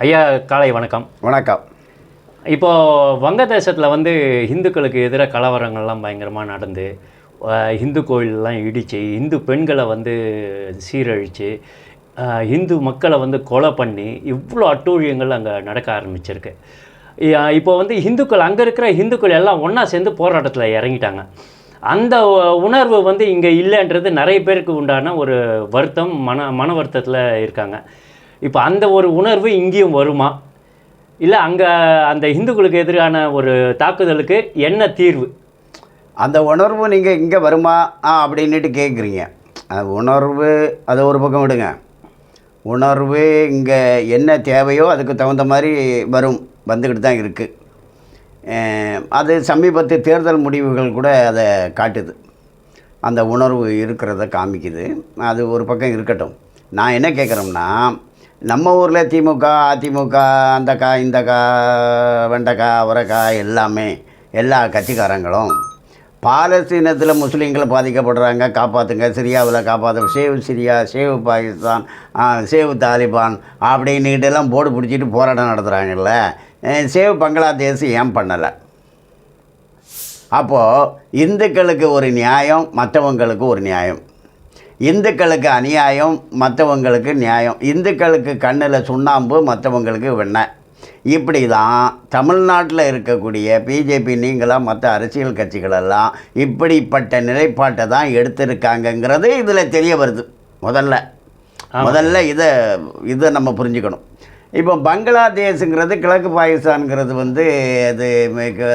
ஐயா காலை வணக்கம். வணக்கம். இப்போது வங்கதேசத்தில் வந்து இந்துக்களுக்கு எதிராக கலவரங்கள்லாம் பயங்கரமாக நடந்து அஹ், இந்து கோயிலெலாம் இடித்து இந்து பெண்களை வந்து சீரழித்து அஹ், இந்து மக்களை வந்து கொலை பண்ணி இவ்வளோ அட்டூழியங்கள் அங்கே நடக்க ஆரம்பிச்சிருக்கு. இப்போ வந்து இந்துக்கள் அங்கே இருக்கிற இந்துக்கள் எல்லாம் ஒன்றா சேர்ந்து போராட்டத்தில் இறங்கிட்டாங்க. அந்த உணர்வு வந்து இங்கே இல்லைன்றது நிறைய பேருக்கு உண்டான ஒரு வருத்தம் மன மன வருத்தத்தில் இருக்காங்க. இப்போ அந்த ஒரு உணர்வு இங்கேயும் வருமா? இல்லை அங்கே அந்த இந்துக்களுக்கு எதிரான ஒரு தாக்குதலுக்கு என்ன தீர்வு? அந்த உணர்வு நீங்கள் இங்கே வருமா? ஆ அப்படின்னுட்டு கேட்குறீங்க உணர்வு அதை ஒரு பக்கம் விடுங்க. உணர்வு இங்கே என்ன தேவையோ அதுக்கு தகுந்த மாதிரி வரும் வந்துக்கிட்டு தான் இருக்குது அது சமீபத்து தேர்தல் முடிவுகள் கூட அதை காட்டுது. அந்த உணர்வு இருக்கிறத காமிக்குது. அது ஒரு பக்கம் இருக்கட்டும். நான் என்ன கேட்குறோம்னா நம்ம ஊரில் திமுக அதிமுக அந்தக்கா இந்தக்கா வெண்டைக்கா அவரைக்காய் எல்லாமே எல்லா கட்சிக்காரங்களும் பாலஸ்தீனத்தில் முஸ்லீம்கள் பாதிக்கப்படுறாங்க. காப்பாற்றுங்க சிரியாவில் காப்பாற்று save Syria save Pakistan save Taliban அப்படின்னுக்கிட்டு எல்லாம் போர்டு பிடிச்சிட்டு போராட்டம் நடத்துகிறாங்கல்ல சேவ் பங்களாதேஷ் ஏன் பண்ணலை? அப்போது இந்துக்களுக்கு ஒரு நியாயம் மற்றவங்களுக்கு ஒரு நியாயம். இந்துக்களுக்கு அநியாயம் மற்றவங்களுக்கு நியாயம். இந்துக்களுக்கு கண்ணில் சுண்ணாம்பு மற்றவங்களுக்கு வெண்ணெய். இப்படி தான் தமிழ்நாட்டில் இருக்கக்கூடிய பிஜேபி நீங்களாம் மற்ற அரசியல் கட்சிகளெல்லாம் இப்படிப்பட்ட நிலைப்பாட்டை தான் எடுத்திருக்காங்கங்கிறது இதில் தெரிய வருது. முதல்ல. முதல்ல இதை இதை நம்ம புரிஞ்சுக்கணும். இப்போ பங்களாதேஷுங்கிறது கிழக்கு பாகிஸ்தான்ங்கிறது வந்து அது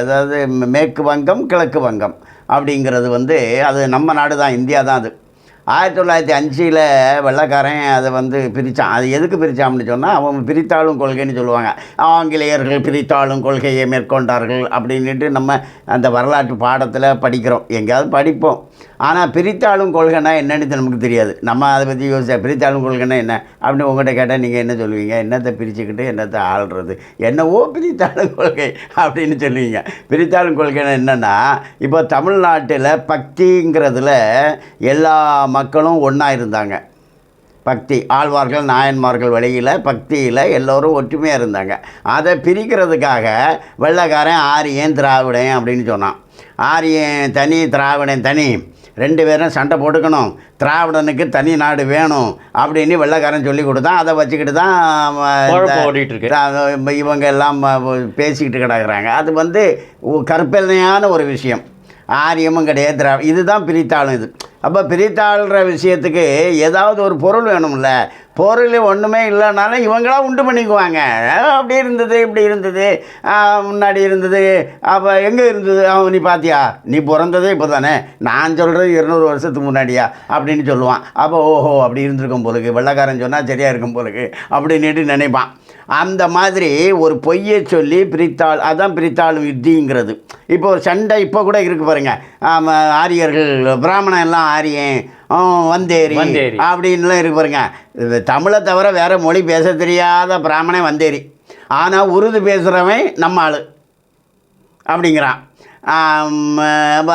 அதாவது மேற்கு வங்கம் கிழக்கு வங்கம் அப்படிங்கிறது வந்து அது நம்ம நாடு தான் இந்தியா தான் அது. ஆயிரத்தி தொள்ளாயிரத்தி அஞ்சில் வெள்ளைக்காரன் அதை வந்து பிரித்தான் அது எதுக்கு பிரித்தான்னு சொன்னால் அவன் பிரித்தாளும் கொள்கைன்னு சொல்லுவாங்க. ஆங்கிலேயர்கள் பிரித்தாளும் கொள்கையை மேற்கொண்டார்கள் அப்படின்ட்டு நம்ம அந்த வரலாற்று பாடத்தில் படிக்கிறோம். எங்கேயாவது படிப்போம். ஆனால் பிரித்தாளும் கொள்கைனா என்னன்னு நமக்கு தெரியாது. நம்ம அதை பற்றி யோசிச்சா பிரித்தாளும் கொள்கைனா என்ன? அப்படின்னு உங்கள்கிட்ட கேட்டால் நீங்கள் என்ன சொல்லுவீங்க? என்னத்தை பிரிச்சுக்கிட்டு என்னத்தை ஆள்றது? என்னவோ பிரித்தாளும் கொள்கை அப்படின்னு சொல்லுவீங்க. பிரித்தாளும் கொள்கைனா என்னென்னா இப்போ தமிழ்நாட்டில் பக்திங்கிறதுல எல்லா மக்களும் ஒன்றா இருந்தாங்க. பக்தி ஆழ்வார்கள் நாயன்மார்கள் வழியில் பக்தியில் எல்லோரும் ஒற்றுமையாக இருந்தாங்க. அதை பிரிக்கிறதுக்காக வெள்ளைக்காரன் ஆரியன் திராவிடன் அப்படின்னு சொன்னான். ஆரியன் தனி திராவிடன் தனி ரெண்டு பேரும் சண்டை போட்டுக்கணும். திராவிடனுக்கு தனி நாடு வேணும் அப்படின்னு வெள்ளைக்காரன் சொல்லி கொடுத்தான். அதை வச்சுக்கிட்டு தான் இவங்க எல்லாம் பேசிக்கிட்டு கிடக்குறாங்க. அது வந்து கற்பனையான ஒரு விஷயம். ஆரியமும் கிடையாது திரா இதுதான் பிரித்தாளும் இது. அப்போ பிரித்தாளுற விஷயத்துக்கு ஏதாவது ஒரு பொருள் வேணும்ல. பொருள் ஒன்றுமே இல்லைனாலும் இவங்களாம் உண்டு பண்ணிக்குவாங்க. அப்படி இருந்தது இப்படி இருந்தது. முன்னாடி இருந்தது. அப்போ எங்கே இருந்தது? அவன் நீ பார்த்தியா நீ பிறந்ததே இப்போ தானே நான் சொல்கிறது இருநூறு வருஷத்துக்கு முன்னாடியா? அப்படின்னு சொல்லுவான். அப்போ ஓஹோ அப்படி இருந்திருக்கும் போலுக்கு வெள்ளைக்காரன் சொன்னால் சரியாக இருக்கும் போலுக்கு அப்படின்னுட்டு நினைப்பான். அந்த மாதிரி ஒரு பொய்யை சொல்லி பிரித்தாள் அதான் பிரித்தாளும் யுத்திங்கிறது இப்போ ஒரு சண்டை இப்போ கூட இருக்கு பாருங்க. ஆரியர்கள் பிராமணன் எல்லாம் ஆரியன் வந்தேரி. அப்படின்லாம் இருக்கு பாருங்க. தமிழை தவிர வேற மொழி பேச தெரியாத பிராமணன் வந்தேரி. ஆனால் உருது பேசுகிறவன் நம்ம ஆளு. அப்படிங்கிறான்.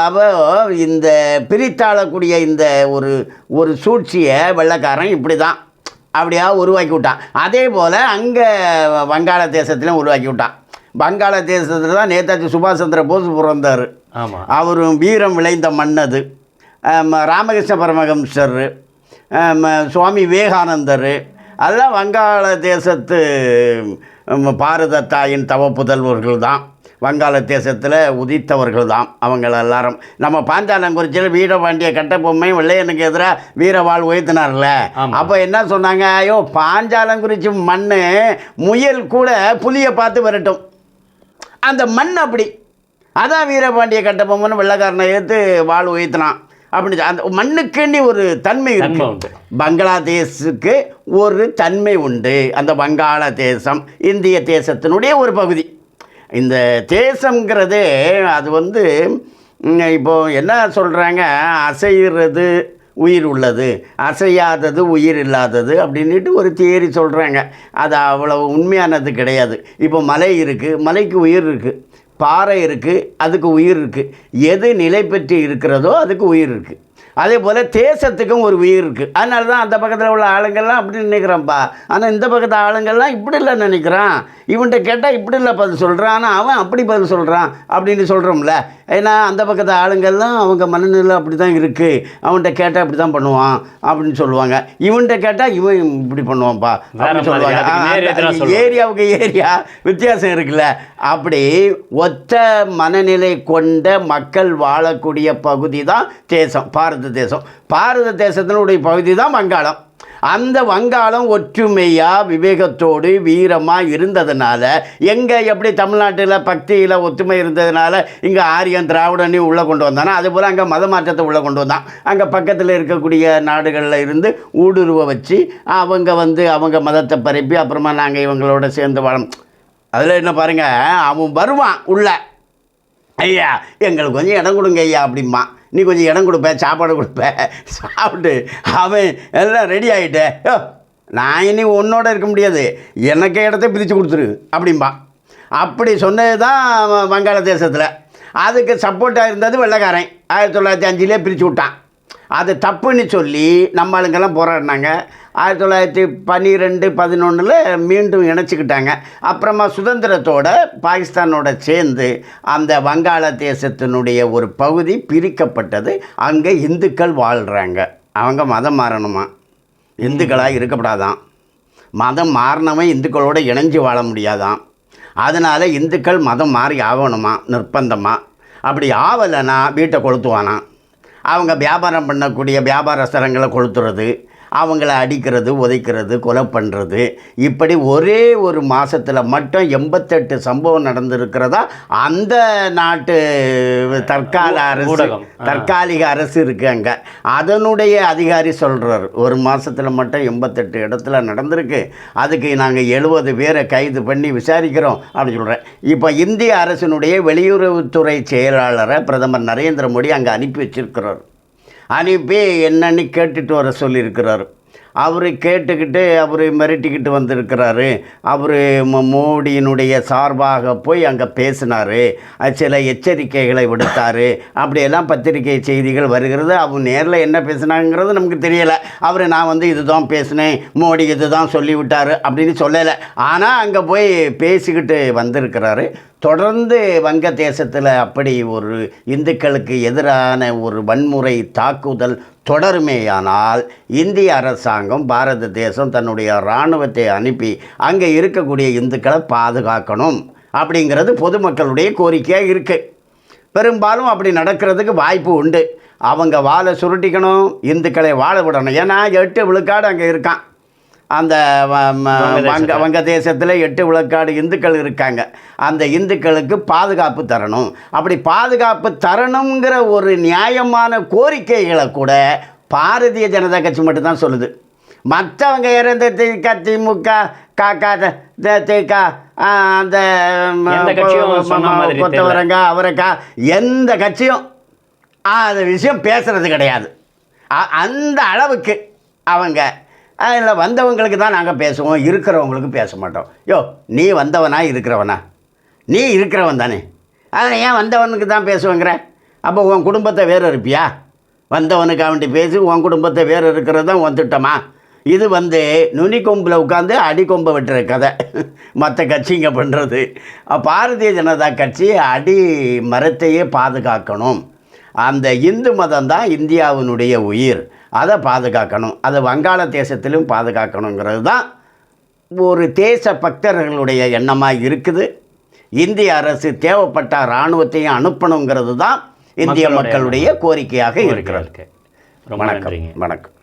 அப்போ இந்த பிரித்தாளக்கூடிய இந்த ஒரு ஒரு சூழ்ச்சியை வெள்ளைக்காரன் இப்படி தான் அப்படியா உருவாக்கி விட்டான். அதே போல் அங்கே வங்காளதேசத்திலும் உருவாக்கி விட்டான். வங்காளதேசத்தில் தான் நேதாஜி சுபாஷ் சந்திர போஸ் பிறந்தார். ஆமாம் அவரும் வீரம் விளைந்த ஆம், ராமகிருஷ்ண பரமஹம்சர் சுவாமி விவேகானந்தர். அதெல்லாம் வங்காளதேசத்து பாரத தாயின் தவ புதல்வர்கள் தான் வங்காளதேசத்தில் உதித்தவர்கள் தான் அவங்க எல்லாரும். நம்ம பாஞ்சாலங்குறிச்சியில் வீரபாண்டிய கட்டபொம்மை வெள்ளையனுக்கு எதிராக வீரவாள் உயர்த்தினார்ல. அப்போ என்ன சொன்னாங்க? ஐயோ பாஞ்சாலங்குறிச்சி மண் முயல் கூட புலியை பார்த்து வரட்டும். அந்த மண் அப்படி. அதான் வீரபாண்டிய கட்டபொம்மன் வெள்ளக்காரனை ஏற்று வாழ் உயர்த்தினான். அப்படின்னு அந்த மண்ணுக்குன்னு ஒரு தன்மை உண்டு. பங்களாதேஷுக்கு ஒரு தன்மை உண்டு. அந்த வங்காளதேசம் இந்திய தேசத்தினுடைய ஒரு பகுதி. இந்த தேசங்கிறதே அது வந்து இப்போது இப்போ என்ன சொல்கிறாங்க அசைகிறது உயிர் உள்ளது. அசையாதது உயிர் இல்லாதது அப்படின்ட்டு ஒரு தியரி சொல்கிறாங்க அது அவ்வளவு உண்மையானது கிடையாது. இப்போ மலை இருக்குது மலைக்கு உயிர் இருக்குது பாறை இருக்குது அதுக்கு உயிர் இருக்குது எது நிலை பெற்று இருக்கிறதோ அதுக்கு உயிர் இருக்குது அதே போல் தேசத்துக்கும் ஒரு உயிர் இருக்குது அதனால தான் அந்த பக்கத்தில் உள்ள ஆளுங்கள்லாம் அப்படி நினைக்கிறான்ப்பா ஆனால் இந்த பக்கத்து ஆளுங்கள்லாம் இப்படி இல்லை நினைக்கிறான். இவன்கிட்ட கேட்டால் இப்படி இல்லை பதில் சொல்கிறான் ஆனால் அவன் அப்படி பதில் சொல்கிறான் அப்படின்னு சொல்கிறோம்ல ஏன்னா அந்த பக்கத்து ஆளுங்கள்லாம் அவங்க மனநிலை அப்படி தான் இருக்குது அவன்கிட்ட கேட்டால் இப்படி தான் பண்ணுவான் அப்படின்னு சொல்லுவாங்க. இவன்கிட்ட கேட்டால் இவன் இப்படி பண்ணுவான்ப்பா அப்படின்னு சொல்லுவாங்க. ஏரியாவுக்கு ஏரியா வித்தியாசம் இருக்குல்ல. அப்படி ஒத்த மனநிலை கொண்ட மக்கள் வாழக்கூடிய பகுதி தான் தேசம். பாரத தேசம். பாரத தேசத்தினுடைய பகுதி தான் வங்காளம். அந்த வங்காளம் ஒற்றுமையாக விவேகத்தோடு வீரமாக இருந்ததுனால எங்கே எப்படி தமிழ்நாட்டில் பக்தியில் ஒற்றுமை இருந்ததுனால இங்கே ஆரியன் திராவிடனையும் உள்ளே கொண்டு வந்தானா அதுபோல் அங்கே மத மாற்றத்தை உள்ளே கொண்டு வந்தான். அங்கே பக்கத்தில் இருக்கக்கூடிய நாடுகளில் இருந்து ஊடுருவ வச்சு அவங்க வந்து அவங்க மதத்தை பரப்பி அப்புறமா நாங்கள் இவங்களோட சேர்ந்து வாழ அதில் என்ன பாருங்க அவன் வருவான் உள்ள. ஐயா எங்களுக்கு கொஞ்சம் இடம் கொடுங்க ஐயா அப்படிம்மா நீ கொஞ்சம் இடம் கொடுப்ப சாப்பாடு கொடுப்ப. சாப்பிட்டு அவன் எல்லாம் ரெடி ஆகிட்ட நான் இனி உன்னோட இருக்க முடியாது. எனக்கு இடத்த பிரித்து கொடுத்துரு அப்படிம்பா. அப்படி சொன்னது தான் வங்காள தேசத்தில். அதுக்கு சப்போர்ட்டாக இருந்தது வெள்ளைக்காரன். ஆயிரத்தி தொள்ளாயிரத்தி அஞ்சிலே பிரித்து விட்டான். அது தப்புன்னு சொல்லி நம்ம ஆளுங்கெல்லாம் போராடினாங்க. ஆயிரத்தி தொள்ளாயிரத்தி பன்னிரெண்டு பதினொன்றில் மீண்டும் இணைச்சிக்கிட்டாங்க. அப்புறமா சுதந்திரத்தோட பாகிஸ்தானோட சேர்ந்து அந்த வங்காள தேசத்தினுடைய ஒரு பகுதி பிரிக்கப்பட்டது. அங்கே இந்துக்கள் வாழ்கிறாங்க அவங்க மதம் மாறணுமா? இந்துக்களாக இருக்கப்படாதான். மதம் மாறினவன் இந்துக்களோடு இணைஞ்சு வாழ முடியாதான். அதனால் இந்துக்கள் மதம் மாறி ஆகணுமா? நிர்பந்தமாக அப்படி ஆவலைன்னா வீட்டை கொளுத்துவானா அவங்க வியாபாரம் பண்ணக்கூடிய வியாபார ஸ்தலங்களை கொளுத்துறது. அவங்கள அடிக்கிறது உதைக்கிறது கொலை பண்ணுறது இப்படி ஒரே ஒரு மாதத்தில் மட்டும் எண்பத்தெட்டு சம்பவம் நடந்திருக்கிறதா? அந்த நாட்டு தற்கால அரசு. தற்காலிக அரசு இருக்கு அங்கே. அதனுடைய அதிகாரி சொல்கிறார் ஒரு மாதத்தில் மட்டும் எண்பத்தெட்டு இடத்துல நடந்திருக்கு. அதுக்கு நாங்கள் எழுபது பேரை கைது பண்ணி விசாரிக்கிறோம் அப்படின்னு சொல்கிறேன் இப்போ இந்திய அரசினுடைய வெளியுறவுத்துறை செயலாளரை பிரதமர் நரேந்திர மோடி அங்கே அனுப்பி வச்சிருக்கிறார். அனுப்பி என்னன்னு கேட்டுட்டு வர சொல்லியிருக்கிறாரு. அவர் கேட்டுக்கிட்டு அவர் மிரட்டிக்கிட்டு வந்திருக்கிறாரு. அவர் மோடியினுடைய சார்பாக போய் அங்கே பேசினார். சில எச்சரிக்கைகளை விடுத்தார். அப்படியெல்லாம் பத்திரிகை செய்திகள் வருகிறது. அவர் நேரில் என்ன பேசினாங்கிறது நமக்கு தெரியலை. அவர் நான் வந்து இதுதான் பேசினேன். மோடி இதுதான் சொல்லிவிட்டார். அப்படின்னு சொல்லலை. ஆனால் அங்கே போய் பேசிக்கிட்டு வந்திருக்கிறாரு. தொடர்ந்து வங்கதேசத்தில் அப்படி ஒரு இந்துக்களுக்கு எதிரான ஒரு வன்முறை தாக்குதல் தொடருமேயானால் இந்திய அரசாங்கம் பாரத தேசம் தன்னுடைய இராணுவத்தை அனுப்பி அங்கே இருக்கக்கூடிய இந்துக்களை பாதுகாக்கணும் அப்படிங்கிறது பொதுமக்களுடைய கோரிக்கையாக இருக்குது பெரும்பாலும் அப்படி நடக்கிறதுக்கு வாய்ப்பு உண்டு. அவங்க வாழை சுருட்டிக்கணும் இந்துக்களை வாழ விடணும். ஏன்னா எட்டு விழுக்காடு அங்கே இருக்கான். அந்த வங்க வங்க தேசத்தில் எட்டு விழுக்காடு இந்துக்கள் இருக்காங்க. அந்த இந்துக்களுக்கு பாதுகாப்பு தரணும். அப்படி பாதுகாப்பு தரணுங்கிற ஒரு நியாயமான கோரிக்கைகளை கூட பாரதிய ஜனதா கட்சி மட்டும்தான் சொல்லுது. மற்றவங்க இறந்த திக திமுக காக்கா திக அந்த. கொத்தவரங்காய் அவரைக்காய் எந்த கட்சியும் அந்த விஷயம் பேசுறது கிடையாது. அந்த அளவுக்கு அவங்க அதில் வந்தவங்களுக்கு தான் நாங்கள் பேசுவோம் இருக்கிறவங்களுக்கு பேச மாட்டோம். யோ நீ வந்தவனா இருக்கிறவனா? நீ இருக்கிறவன் தானே. அதில் ஏன் வந்தவனுக்கு தான் பேசுவேங்கிற? அப்போ உன் குடும்பத்தை வேறு இருப்பியா? வந்தவனுக்கு அவன்ட்டு பேசி உன் குடும்பத்தை வேறு இருக்கிறது தான் உன் திட்டமா? இது வந்து நுனி கொம்பில் உட்காந்து அடி கொம்பை வெட்டுற கதை. மற்ற கட்சிங்க பண்ணுறது பாரதிய ஜனதா கட்சி அடி மரத்தையே பாதுகாக்கணும். அந்த இந்து மதம் தான் இந்தியாவினுடைய உயிர். அதை பாதுகாக்கணும். அதை வங்காள தேசத்திலும் பாதுகாக்கணுங்கிறது தான் ஒரு தேச பக்தர்களுடைய எண்ணமாக இருக்குது. இந்திய அரசு தேவைப்பட்ட இராணுவத்தையும் அனுப்பணுங்கிறது தான் இந்திய மக்களுடைய கோரிக்கையாக கோரிக்கை இருக்கிறது. வணக்கம். வணக்கம்.